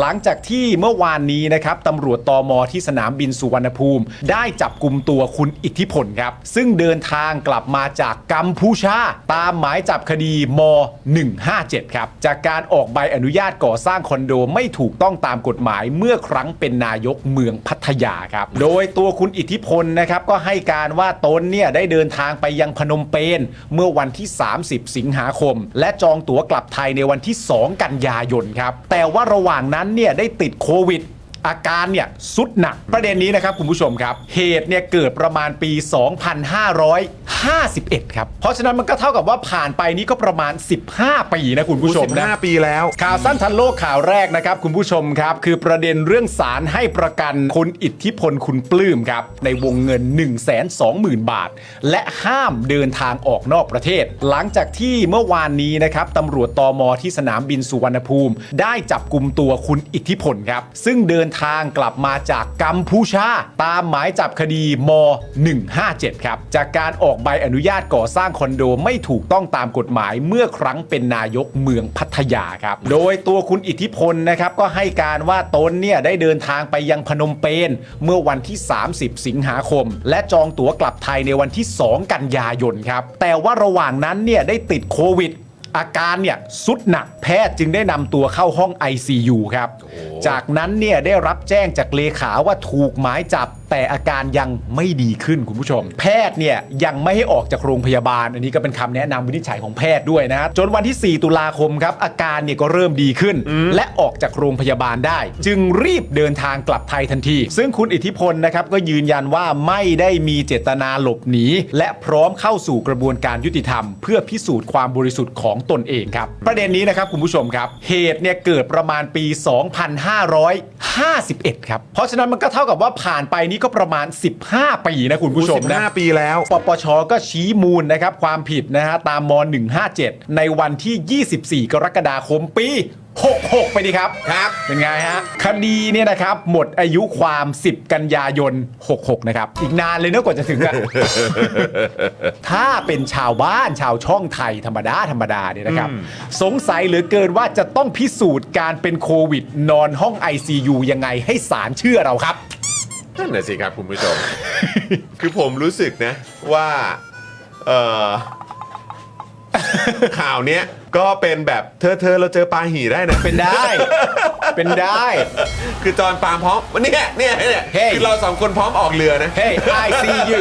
หลังจากที่เมื่อวานนี้นะครับตำรวจตอมที่สนามบินสุวรรณภูมิ ได้จับกลุ่มตัวคุณอิทธิพลครับ ซึ่งเดินทางกลับมาจากกัมพูชา ตามหมายจับคดีม 157 ครับ จากการออกใบอนุญาตก่อสร้างคอนโดไม่ถูกต้องตามกฎหมายเมื่อครั้งเป็นนายกเมืองพั ทยาครับ โดยตัวคุณอิทธิพลนะครับก็ให้การว่าตนเนี่ยได้เดินทางไปยังพนมเปญเมื่อวันที่ 30 สิงหาคม และจองตั๋วกลับไทยในวันที่ 2 กันยายนครับแต่ว่าระหว่างนั้นเนี่ยได้ติดโควิด อาการเนี่ยสุดหนัก ประเด็นนี้นะครับคุณผู้ชมครับ เหตุเนี่ยเกิดประมาณปี 2551 ครับ เพราะฉะนั้นมันก็เท่ากับว่าผ่านไปนี่ก็ประมาณ 15 ปีนะคุณผู้ชมนะ15 ปีแล้ว ข่าวสั้นทันโลกข่าวแรกนะครับคุณผู้ชมครับ คือประเด็นเรื่องสารให้ประกันคุณอิทธิพลคุณปลื้มครับ ในวงเงิน 1 2 0 0 0 0 บาท และห้ามเดินทางออกนอกประเทศ หลังจากที่เมื่อวานนี้นะครับตำรวจตอมที่สนามบินสุวรรณภูมิ ได้จับกลุ่มตัวคุณอิทธิพลครับซึ่งเดินทางกลับมาจากกัมพูชา ตามหมายจับคดีม 157 ครับ จากการออกใบอนุญาตก่อสร้างคอนโดไม่ถูกต้องตามกฎหมายเมื่อครั้งเป็นนายกเมืองพัทยาครับ โดยตัวคุณอิทธิพลนะครับก็ให้การว่าตนเนี่ยได้เดินทางไปยังพนมเปญเมื่อวันที่ 30 สิงหาคม และจองตั๋วกลับไทยในวันที่ 2 กันยายนครับแต่ว่าระหว่างนั้นเนี่ยได้ติดโควิด อาการเนี่ยสุดหนักแพทย์จึงได้นำตัวเข้าห้อง ICU ครับ จากนั้นเนี่ยได้รับแจ้งจากเลขาว่าถูกหมายจับ แต่อาการยังไม่ดีขึ้นคุณผู้ชม แพทย์เนี่ยยังไม่ให้ออกจากโรงพยาบาล อันนี้ก็เป็นคำแนะนำวินิจฉัยของแพทย์ด้วยนะฮะจนวันที่ 4 ตุลาคมครับ อาการเนี่ยก็เริ่มดีขึ้น และออกจากโรงพยาบาลได้ จึงรีบเดินทางกลับไทยทันที ซึ่งคุณอิทธิพลนะครับก็ยืนยันว่าไม่ได้มีเจตนาหลบหนีและพร้อมเข้าสู่กระบวนการยุติธรรม เพื่อพิสูจน์ความบริสุทธิ์ของตนเองครับ ประเด็นนี้นะครับคุณผู้ชมครับ เหตุเนี่ยเกิดประมาณปี 2551 ครับ เพราะฉะนั้นมันก็เท่ากับว่าผ่านไปนี่ก็ประมาณ 15 ปีนะคุณผู้ชมนะ15 ปีแล้ว ปปชก็ชี้มูลนะครับความผิดนะฮะตามม 157 ในวันที่ 24 กรกฎาคมปี 66 ไปดีครับ ครับ เป็นไงฮะ คดีเนี่ยนะครับ หมดอายุความ 10 กันยายน 66 นะครับ อีกนานเลยเนอะกว่าจะถึงอะ ถ้าเป็นชาวบ้านชาวช่องไทยธรรมดา ธรรมดาเนี่ยนะครับ สงสัยเหลือเกินว่าจะต้องพิสูจน์การเป็นโควิด นอนห้อง ICU ยังไงให้ศาลเชื่อเราครับ นั่นน่ะสิครับคุณผู้ชม คือผมรู้สึกนะว่าเอ่อข่าวเนี้ย ก็เป็นแบบเธอเธอเราเจอปลาหี่ได้นะ เป็นได้ เป็นได้ คือจอนปาล์มพร้อมเนี่ยเนี่ยเนี่ยเฮ้ยคือเราสองคนพร้อมออกเรือนะ Hey I see you